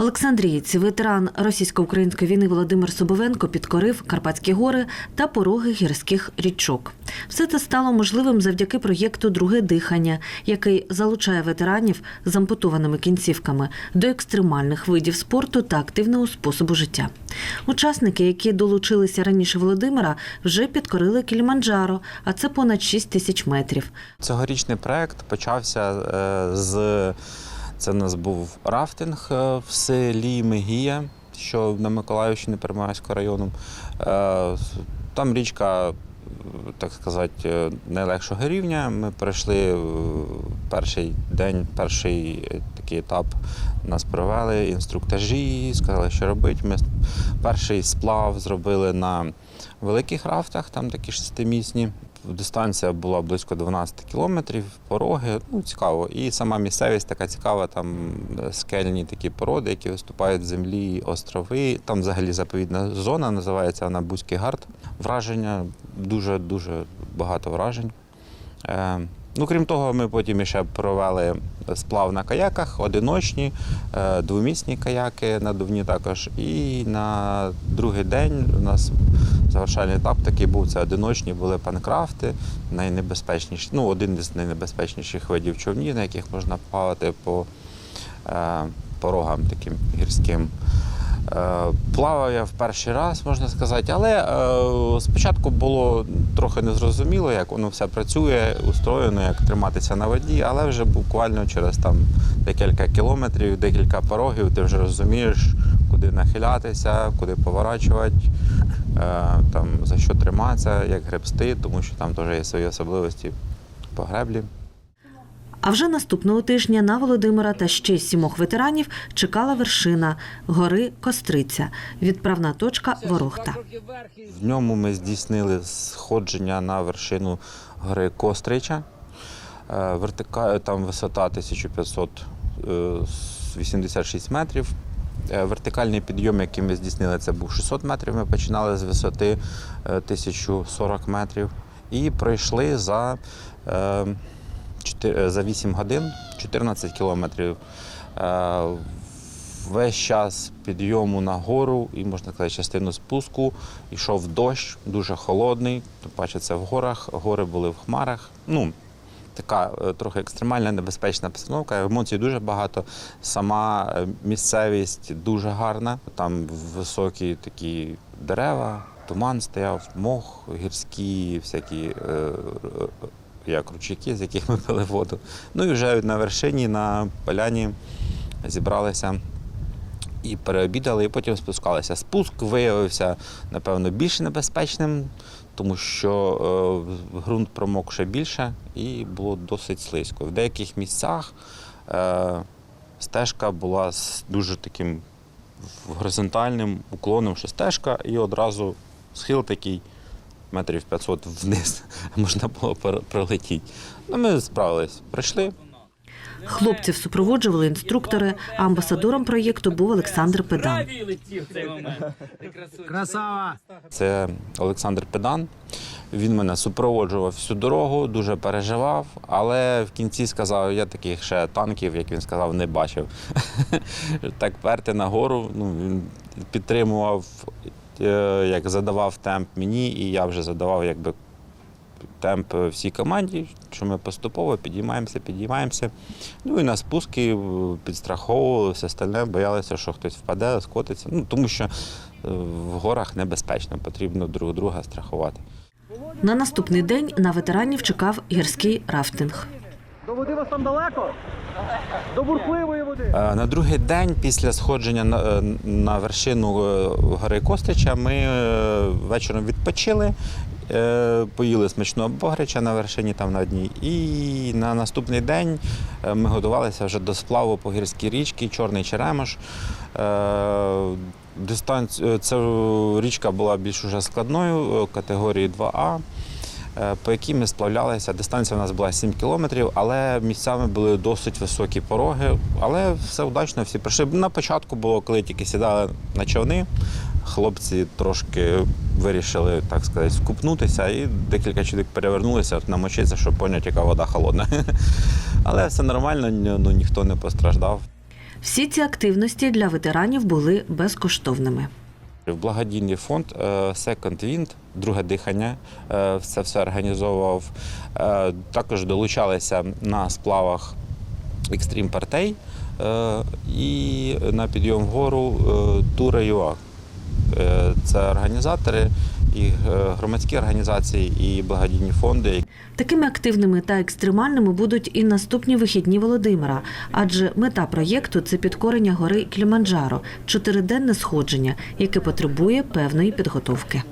Олександрієць, ветеран російсько-української війни Володимир Собовенко підкорив Карпатські гори та пороги гірських річок. Все це стало можливим завдяки проєкту Друге дихання, який залучає ветеранів з ампутованими кінцівками до екстремальних видів спорту та активного способу життя. Учасники, які долучилися раніше Володимира, вже підкорили Кіліманджаро, а це понад 6 тисяч метрів. Цьогорічний проект почався е, з це у нас був рафтинг е, в селі Мегія, що на Миколаївщині Перемайського району. Е, Там річка, так сказати, е, найлегшого рівня. Ми пройшли перший день, перший такий етап. Нас провели інструктажі, сказали, що робити. Ми перший сплав зробили на великих рафтах, там такі шестимісні. Дистанція була близько 12 кілометрів, пороги, ну цікаво. І сама місцевість така цікава, там е, скельні такі породи, які виступають з землі, острови. Там взагалі заповідна зона, називається вона Бузький гард. Враження дуже-дуже багато вражень. Ну, крім того, ми потім ще провели сплав на каяках, одиночні, е, двомісні каяки надувні також. І на другий день у нас завершальний етап такий був це одиночні, були панкрафти, найнебезпечніші, ну, один із найнебезпечніших видів човнів, на яких можна плавати по е, порогам таким гірським. Е, Плавав я в перший раз, можна сказати, але е, спочатку було трохи незрозуміло, як воно все працює, устроєно, як триматися на воді, але вже буквально через там декілька кілометрів, декілька порогів, ти вже розумієш, куди нахилятися, куди поворачувати, е, там, за що триматися, як гребсти, тому що там теж є свої особливості по греблі. А вже наступного тижня на Володимира та ще сімох ветеранів чекала вершина гори Костриця, відправна точка Ворохта. В ньому ми здійснили сходження на вершину гори Кострича. Е, Вертика... Там висота 1586 метрів. Е, Вертикальний підйом, який ми здійснили, це був 600 метрів. Ми починали з висоти е, 1040 метрів і пройшли за, е, е, за 8 годин 14 кілометрів. Е, Весь час підйому на гору і, можна сказати, частину спуску йшов дощ, дуже холодний. Це в горах, гори були в хмарах. Ну, така е, трохи екстремальна, небезпечна постановка. Емоцій дуже багато. Сама е, місцевість дуже гарна. Там високі такі дерева, туман стояв, мох, гірські, всякі. е, е, Як ручейки, з яких ми пили воду. Ну і вже на вершині, на поляні зібралися і переобідали, і потім спускалися. Спуск виявився, напевно, більш небезпечним, тому що е, ґрунт промок ще більше і було досить слизько. В деяких місцях е, стежка була з дуже таким горизонтальним уклоном, що стежка, і одразу схил такий метрів 500 вниз можна було пролетіти. Ну, ми справились, прийшли. Хлопців супроводжували інструктори, а амбасадором проєкту був Олександр Педан. Красава! Це Олександр Педан. Він мене супроводжував всю дорогу, дуже переживав, але в кінці сказав, я таких ще танків, як він сказав, не бачив. так перти нагору, ну, він підтримував, як задавав темп мені, і я вже задавав якби темп всій команді, що ми поступово підіймаємося, підіймаємося. Ну і на спуски е, підстраховували, все остальне, боялися, що хтось впаде, скотиться. Ну, тому що е, в горах небезпечно, потрібно друг друга страхувати. На наступний день на ветеранів чекав гірський рафтинг. До води вас там далеко? До бурхливої. Е, На другий день після сходження на, е, вершину е, гори Кострича ми е, вечором відпочили, е, поїли смачного богрича на вершині там на одній. І на наступний день е, ми готувалися вже до сплаву по гірській річці, Чорний Черемош. Е, Дистанц... е, Ця річка була більш уже складною, е, категорії 2А. Е, По якій ми сплавлялися. Дистанція у нас була 7 кілометрів, але місцями були досить високі пороги. Але все удачно, всі пройшли. На початку було, коли тільки сідали на човни, хлопці трошки вирішили, так сказати, скупнутися, і декілька чоловік перевернулися, намочитися, щоб поняти, яка вода холодна. Але все нормально, ну, ніхто не постраждав. Всі ці активності для ветеранів були безкоштовними. Благодійний фонд е, Second Wind, друге дихання, е, це все організовував. Е, Також долучалися на сплавах Extreme Partey е, і на підйом вгору Тура ЮА. Це організатори і е, громадські організації, і благодійні фонди, Такими активними та екстремальними будуть і наступні вихідні Володимира, адже мета проєкту це підкорення гори Кіліманджаро, чотириденне сходження, яке потребує певної підготовки.